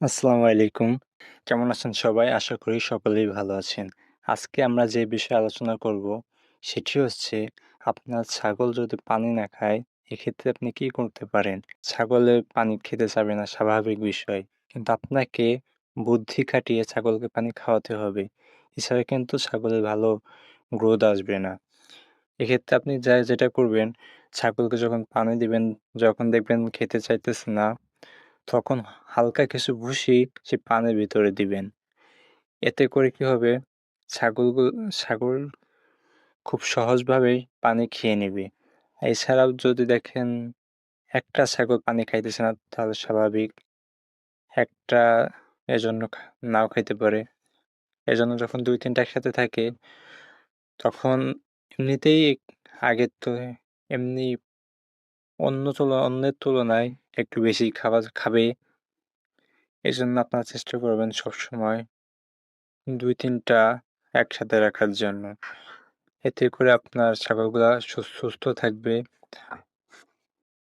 আসসালামু আলাইকুম। কেমন আছেন সবাই? আশা করি সকলেই ভালো আছেন। আজকে আমরা যে বিষয়ে আলোচনা করব সেটি হচ্ছে আপনার ছাগল যদি পানি না খায়, এক্ষেত্রে আপনি কি করতে পারেন? ছাগলে পানি খেতে চাবে না স্বাভাবিক বিষয়। কিন্তু আপনাকে বুদ্ধি খাটিয়ে ছাগলকে পানি খাওয়াতে হবে। এছাড়া কিন্তু ছাগলের ভালো গ্রোথ আসবে না। এক্ষেত্রে আপনি যা যেটা করবেন, ছাগলকে যখন পানি দিবেন, যখন দেখবেন খেতে চাইতেছে না, তখন হালকা কিছু ভুসি সে পানের ভিতরে দিবেন। এতে করে কি হবে? ছাগলগুলো ছাগল খুব সহজভাবেই পানি খেয়ে নেবে। এছাড়াও যদি দেখেন একটা ছাগল পানি খাইতেছে না, তাহলে স্বাভাবিক। একটা এজন্য নাও খাইতে পারে। এজন্য যখন ২-৩ টা একসাথে থাকে, তখন এমনিতেই আগের তো এমনি অন্য তুলনা, অন্যের তুলনায় একটু বেশি খাবার খাবে। এই জন্য আপনারা চেষ্টা করবেন সবসময় দুই তিনটা একসাথে রাখার জন্য। এতে করে আপনার ছাগলগুলা সুস্থ থাকবে